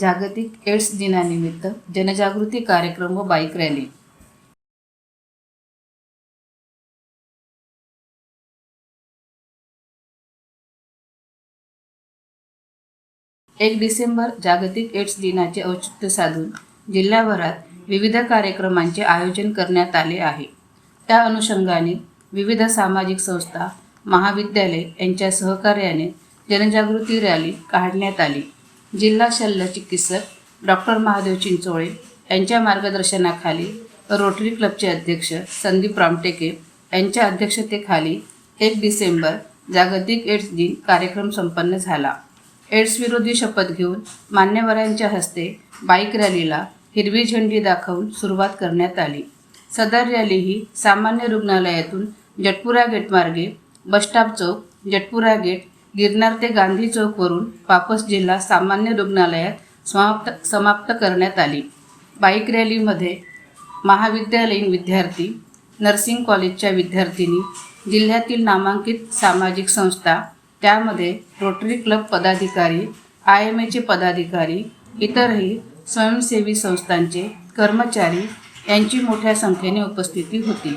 जागतिक एड्स दिनानिमित्त जनजागृती कार्यक्रम व बाईक रॅली. एक डिसेंबर जागतिक एड्स दिनाचे औचित्य साधून जिल्ह्याभरात विविध कार्यक्रमांचे आयोजन करण्यात आले आहे. त्या अनुषंगाने विविध सामाजिक संस्था महाविद्यालय यांच्या सहकार्याने जनजागृती रॅली काढण्यात आली. जिल्हा शल्य चिकित्सक डॉक्टर महादेव चिंचोळे यांच्या मार्गदर्शनाखाली रोटरी क्लबचे अध्यक्ष संदीप रामटेके यांच्या अध्यक्षतेखाली एक डिसेंबर जागतिक एड्स दिन कार्यक्रम संपन्न झाला. एड्स विरोधी शपथ घेऊन मान्यवरांच्या हस्ते बाईक रॅलीला हिरवी झेंडी दाखवून सुरुवात करण्यात आली. सदर रॅली ही सामान्य रुग्णालयातून Jatpura गेटमार्गे bus stop chowk Jatpura gate Girnar ते गांधी चौकवरून पापस जिल्हा सामान्य रुग्णालयात समाप्त समाप्त करण्यात आली. बाईक रॅलीमध्ये महाविद्यालयीन विद्यार्थी नर्सिंग कॉलेजच्या विद्यार्थिनी जिल्ह्यातील नामांकित सामाजिक संस्था त्यामध्ये रोटरी क्लब पदाधिकारी आय एम एचे पदाधिकारी इतरही स्वयंसेवी संस्थांचे कर्मचारी यांची मोठ्या संख्येने उपस्थिती होती.